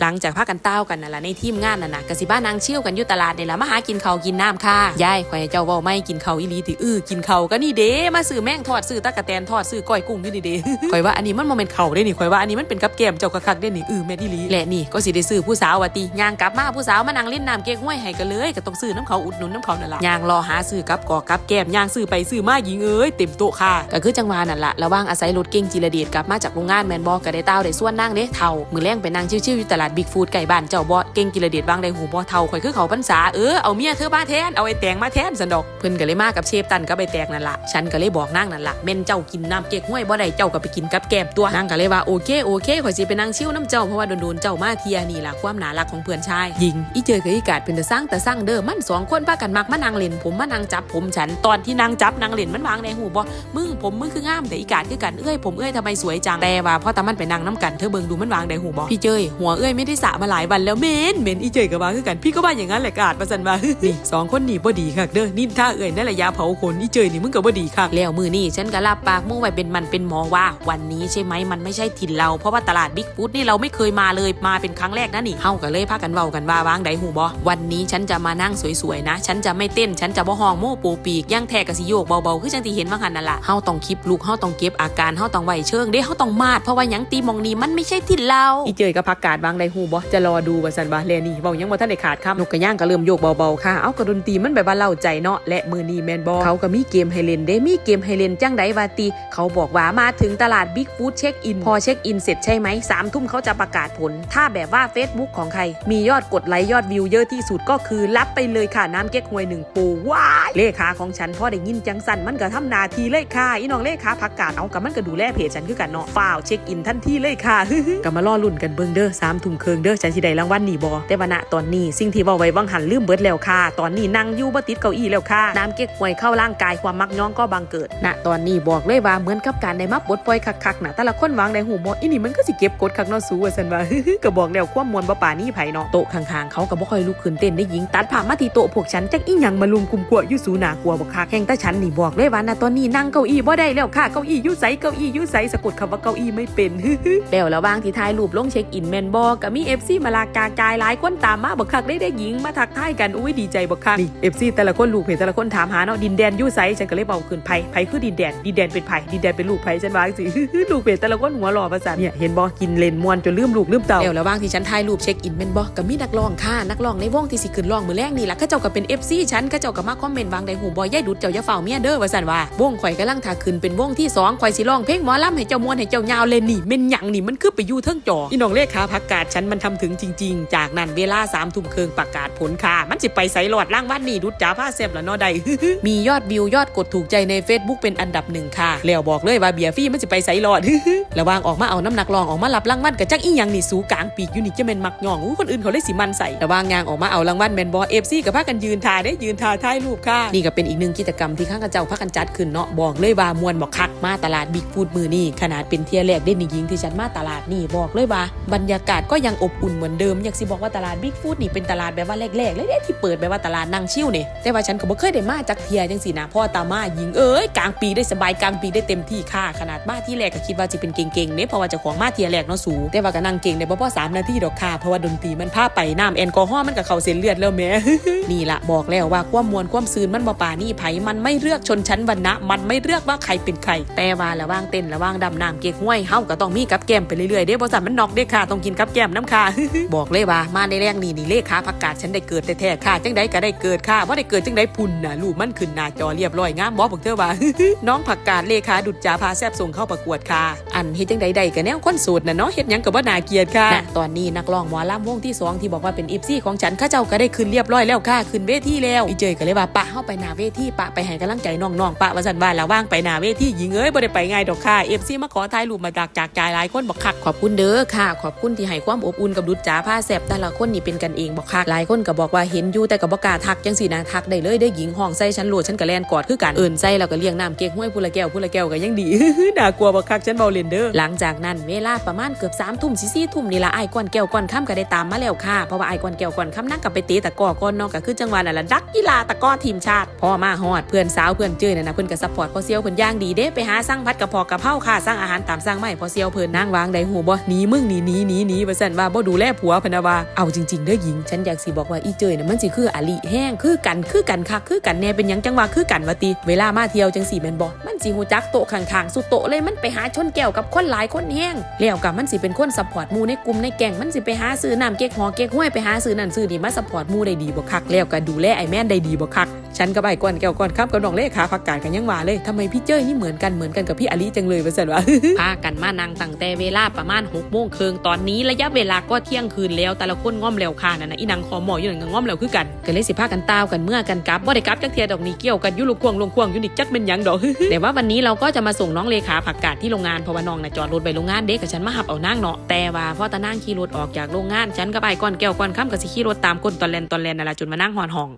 หลังจากพากันเต้ากันนั่นล่ะในทีมงานน่ะนะกะสิบ้านนางเชี่ยวกันอยู่ตลาดนี่ล่ะมาหากินเขากินน้ำค่ะยายข่อยเจ้าว้าไม่กินเขาวอีลีติอื้อกินเขาก็นี่เด้มาซื้อแม่งทอดซื้อตะกะแตนทอดซื้อก้อยกุ้งอยู่นี่เด้ข่อยว่าอันนี้มันบ่แม่นข้าวเด้นี่ข่อยว่าอันนี้มันเป็นกับแกมเจ้าคักๆเด้นี่อื้อแม่นอีหลีและนี่ก็สิได้ซื้อผู้สาวว่าติย่างกลับมาผู้สาวมานั่งเล่นน้ำเก๊กห้วยให้กันเลยก็ต้องซื้อน้ำเขาอุดหนุนน้ำเขานั่นล่ะย่างรอหาซื้อกับกอกับแกมย่างซื้อไปซื้อมาหญิงเอ้ยเต็มโต๊ะค่ะก็คือจังหวะนั่นล่ะระหว่างอาศัยรถเก่งจิรเดชกลับมาจากโรงงานแมนบอกก็ได้เต้าได้ส่วนนั่งเด้เท่ามือแรงไปนั่งชิวๆอยู่ตลาดบิ๊กฟูดไก่บ้านเจ้าบ่เก่งจิรเดชวางได้หูบ่เท่าข่อยคือเขาพรรษาเออเอาเมียเธอมาแทนเอาไอ้แตงมาแทนสันดอกเพิ่นก็เลยมากับเชฟตันกับไอแตงนั่นละฉันก็เลยบอกนางนั่นละแม่นเจ้ากินน้ำเก๊กห้วยบ่ได้เจ้าก็ไปกินกับแกมตัวนางก็เลยว่าโอเคโอเคข่อยสิไปนั่งชิวน้ำเจ้าเพราะว่าโดนๆเจ้ามาเทียนี่ล่ะความน่ารักของเพื่อนชายยิงอีเจอกับอีกาดเป็นแต่สร้างแต่สร้างเด้อมันสองคนพากันมักมานั่งเล่นผมมานั่งจับผมฉันตอนที่นางจับนางเล่นมันวางในหูบ่มึงผมมึงคืองามแต่อีกาดคือกันเอ้ยผมเอ้ยทำไมสวยจังแต่ว่าพอตามันไปนั่งน้ำกันเธอเบิ่งดูมันวางในหูบ่พี่เจยหัวเอ้ยไม่ได้สระมาหลายวันแล้วเมนเมนอีเจยก็ว่าคือกันพี่ก็ว่าอย่างนั้นแหละกาดประสันว่านี่สองคนนี่บ่ดีคักเด้อนินท่าเอ้ยนั่นแหละยาเผาขนอีเจยนี่มึงก็บ่ดีคักแล้วมือนี่ฉันก็รับปากมึงไว้เป็นมันเป็นหมอว่า วันนี้ใช่ไหมมันไม่ใช่ถิ่นเราเพราะว่าตลาดบิ๊กฟูดนี่เราไม่เคยมาเลยมาเป็นครั้งแรกนะนี่เฮาก็เลยพากันเว้ากันว่าวางใดหูบ่วันนี้ฉันจะมานั่งสวยๆนะ ฉันจะไม่เต้นฉันจะบ่ห้องโม่ปูปีกย่างแทกกะสิโยกเบาๆคือจังที่เห็นว่าหันนั่นล่ะเฮาต้องคลิปลุกเฮาต้องเก็บอาการเฮาต้องไหวเชิงเด้เฮาต้องมาดเพราะว่าหยังตีมองนี้มันไม่ใช่ถิ่นเราอีเจยกับพักกาดวางใดหูบ่จะรอดูว่าสันว่าแลนี่เว้ายังบ่ทันได้ขาดคำนกกระย่างก็เริ่มโยกเบาๆค่ะ เอากระดนตรีมันแบบว่าเล่าใจเนาะและมือนี้แมนบอเขาก็มีเกมให้เล่นเด้มีเกมให้เล่นจังไดวาตีเขาบอกว่ามาถึงตลาดบิ๊กฟู้ดเช็คอินพอเช็คอินเสร็จใช่ไหมสามทุ่มเขาจะประกาศผล ถ้าแบบว่า Facebook ของใคร มียอดกดไลค์ยอดวิวเยอะที่สุดก็คือรับไปเลยค่ะน้ำเก๊กฮวยหนึ่งปูว้ายเลขาของฉันพอได้ยินจังสันมันก็ทำนาทีเลยค่ะอีน้องเลขาพักกาดเอากับมันก็ดูแลเพจฉันคือกันเนาะฝ้าวเช็คอินทันทีเลยค่ะก็มาล่อลุ่นกันเบิงเด้อสามทุ่มมเคิงเด้อฉันสิได้รางวัลนี่บอแต่ว่าณตอนนี้สิ่งที่เว้าไว้บังหันลืมเบิดแล้วค่ะ ตอนนี้นั่งอยู่บ่ติดเก้าอี้แล้วค่ะ น้ำเก๊กฮวยเข้าร่างกายความมักย้องก็บังเกิด ณตอนนี้บอกเลยว่าเหมือนกับการได้มาปลดปล่อยคักๆนะแต่ละคนวางในหูบ่อีนี่มันก็สิเก็บกดคักนาะสู้ว่าซั่นว่าก็บอกแล้วความมวลบ่ป่านี่ไผเนาะโต๊ะข้างๆเขาก็บ่ค่อยลุกขึ้นเต้นได้หญิงตัดผ่ามาที่โต๊ะพวกฉันจักอีหยังมาลุมกุมกลัวอยู่สูหนากลัวบ่คักแห่งแต่ฉันนี่บอกเลยว่าณตอนนี้นั่งเก้าอี้บ่ได้แล้วค่ะเก้าอี้อยู่ไสเก้าอี้อยู่ไสสะกดคำว่าเก้าอี้ไม่เป็นแล้วระหว่างที่ถ่ายรูปลงเช็คอินแม่นบ่อกก็มี FC มาลากากายหลายคนตามมาบักคักได้ได้หญิงมาทักทายกันอุ้ยดีใจบักคักนี่ FC แต่ละคนลูกเพจแต่ละคนถามหาเนาะดินแดนอยู่ไสฉันก็เลยเบาขึ้นไผไผคือดินแดนดินแดนเป็นไผดินแดนเป็นลูกไผฉันว่าสิลูกเพจแต่ละคนหัวหล่อประสานเนี่ยเห็นบ่กินเลนมวนจนลืมลูกลืมเต่าแล้วระหว่างที่ฉันถ่ายรูปเช็คอินแมนบอกก็มีนักร้องค่ะนักร้องในวงที่สิขึ้นร้องมือแรกนี่ล่ะเขาเจ้าก็เป็น FC ฉันเขาเจ้าก็มาคอมเมนต์วางได้หูบ่ยายดุดเจ้าอย่าเฝ้าเมียเด้อว่าซั่นว่าวงข่อยกำลังถ่าขึ้นเป็นวงที่สองข่อยสิร้องเพลงหมอลำให้เจ้ามวนให้เจ้ายาวเลยนี่แม่นหยังนี่มันคือไปอยู่เทิงจออีน้องเลขาพักกาดฉันมันทำถึงจริง ๆ จากนั้นเวลา3ามทุ่มครึ่งประกาศผลค่ะ มันสิไปใส่หลอดล่างวันนี่ดุดจ้าผ้าเซฟละเนาะใดมียอดวิวยอดกดถูกใจใน Facebook เป็นอันดับหนึ่งค่ะแล้วบอกเลยว่าเบียร์ฟี่มันสิไปใส่หลอดระวางออกมาเอาน้ำหนักรองออกมารับรางวัลกับจักอีหยังนี่สูกลางปีกยูนี่จะเป็นมักยองอู้คนอื่นเขาเลยสิมันใส่ระวางยางออกมาเอารางวัลแมนบอเอฟซีกับพากันยืนถ่ายได้ยืนถ่ายถ่ายรูปค่ะนี่ก็เป็นอีกหนึ่งกิจกรรมที่ข้างกระเจ้าพากันจัดขึ้นเนาะบอกเลยว่ามวนบอกคักมาตลาดบิ๊กฟูดมือนี่ขนาดเป็นเทียแรกได้นี่ยิงที่ฉันมาตลาดนี่บอกเลยว่าบรรยากาศก็ยังอบอุ่นเหมือนเดิมอยากสิบอกว่าตลาดบิ๊กฟูดนี่เป็นตลาดแบบว่าแรกๆเลยเด้ที่เปิดแบบว่าตลาดนั่งชิวเนี่ยแต่ว่าฉันก็บ่เคยได้มาจากเทียจังสินะพ่อตามายิงเอ้ยกลางปีได้สบายกลางปีได้เต็มที่ค่ะขนาดมาที่แรกก็คิดว่าจะเป็นเก่งๆเนี่ยเพราะว่าเจะของมาเทียแรกเนาะสูแต่ว่าก็นั่งเก่งได้บ่พอสามนาทีดอกค่ะเพราะว่าดนตรีมันพาไปน้ำแอลกอฮอล์มันก็เข้าเส้นเลือดแล้วแม่นี่ละบอกแล้วว่าความมวลความซืนมันบ่ปานี่ไผมันไม่เลือกชนชั้นวรรณะมันไม่เลือกว่าใครเป็นใครแต่ว่าระว่างเต้นระว่างดำน้ำเก๊กห้วยเฮาก็ต้องมีกับแก้มไปเรื่อยๆเด้บ่สันมันนอกเด้ค่ะต้องกินกับแก้มน้ำค่ะบอกเลยว่ามาในแรงนี่นี่เลขาพักกาดฉันได้เกิดแท้ๆค่ะจังใดก็ได้เกิดค่ะบ่ได้เกิดจังใดพุ่นน่ะลูกมันขึ้นหน้าจอเรียบร้อยงามบ่บอกเธอว่าน้องผักกาดเลขาดุจจาพาแซบส่งเข้าประกวดค่ะ อันเฮ็ดจังใดได้ก็แนวคนโสดน่ะเนาะเฮ็ดหยังก็บ่น่าเกลียดค่ะณตอนนี้นักร้องหมอลำวงที่สองที่บอกว่าเป็น FC ของฉันเข้าเจ้าก็ได้ขึ้นเรียบร้อยแล้วค่ะขึ้นเวทีแล้วอีเจยก็เลยว่าปะเฮาไปหน้าเวทีปะไปให้กำลังใจน้องๆปะว่าซั่นว่าแล้วว่างไปหน้าเวทีหญิงเอ้ยบ่ได้ไปง่ายดอกค่ะ FC มาขอถ่ายรูปมาจากจากใจหลายคนบอกคักขอบคุณเด้อค่ะ ขอบคุณที่ให้ความความอบอุ่นกับดุจจาผ้าแซบแต่ละคนนี่เป็นกันเองบอกคักหลายคนก็บอกว่าเห็นอยู่แต่ก็บ่กล้าทักจังซี่นะทักได้เลยได้หญิงห้องใส่ฉันโหลดฉันก็แลนกอดคือกันเอิ้นใส่แล้วก็เลี้ยงน้ำเก๊กห้วยผู้ละแก้วผู้ละแก้วก็ยังดีน่ากลัวบ่คักฉันเบาเลนเด้อหลังจากนั้นเวลาประมาณเกือบ3ทุ่ม4 4ทุ่มนี่ละไอ้ก้อนแก้วก้อนค่ำก็ได้ตามมาแล้วค่ะเพราะว่าไอ้ก้อนแก้วก้อนค่ำนั่งกับไปเตะตะกอก้อนนอกก็คือจังหวะนั่นละดักกีฬาตะกอทีมชาติพ่อมาฮอดเพื่อนสาวเพื่อนเจ้ยนั่นนะเพื่อนก็ซัพพอร์ตพอเซียวเพื่อนย่างดีเด้ไปหาสั่งพัดกระเพาะกระเพราค่ะสั่งอาหารตามสั่งไม่พอเซียวเพื่อนนั่งวางได้หูบ่หนีมึงหนีหนีหนีหนีว่าสันว่าบ่ดูแลผัวพนว่าเอาจริงๆเด้อหญิง ฉันอยากสิบอกว่าอีเจยน่ะมันสิคืออลิแห้งคือกันคือกันคักคือกันแน่เป็นยังจังว่าคือกันว่าติเวลามาเที่ยวจังสี่แม่นบ่มันสิฮู้จักโต๊ะข้างๆสุดโต๊ะเลยมันไปหาชนแก้วกับคนหลายคนแห้งแล้วกับมันสิเป็นคนซัพพอร์ตมูในกลุ่มในแก๊งมันสิไปหาซื้อน้ำเก๊กฮอเก๊กห้วยไปหาซื้อนั่นซื้อนี่มาซัพพอร์ตมูได้ดีบ่คักแล้วก็ดูแลไอ้แม่นได้ดีบ่คักฉันกับไอ้ก้อนแก้วก้อนครับกับน้องเลขาพักการกันยังว่าเลยทำไมพี่เจ้ยนี่เหมือนกันเหมือนกันกับพี่อลิจังเลยว่าซั่นว่าพากันมานั่งตั้งแต่เวลาประมาณ6โมงครึ่งตอนนี้ระยะเวลาก็เที่ยงคืนแล้ว แต่ละคนง่อมแล้วค่ะนั่นนะอีนางคอหมออยู่นั่นก็ง่อมแล้วคือกันก็เลยสิพากันตาวกันเมื่อกันกลับบ่ได้กลับจักเทียดอกนี้เกี่ยวกันยุลูกควงลงควงยุนิกจักเป็นยังดอกแต่ว่าวันนี้เราก็จะมาส่งน้องเลขาผักกาดที่โรงงานเพราะว่าน้องน่ะจอดรถไปโรงงานเด็กกับฉันมาหับเอานั่งเนาะแต่ว่าพอตานั่งขี่รถออกจากโรงงานฉันก็ไปก้อนแก้วก้อนข้ามกับสิขี่รถตามคนตอนแลนตอนแลนนั่นแหละจนมานั่งหอนห้อง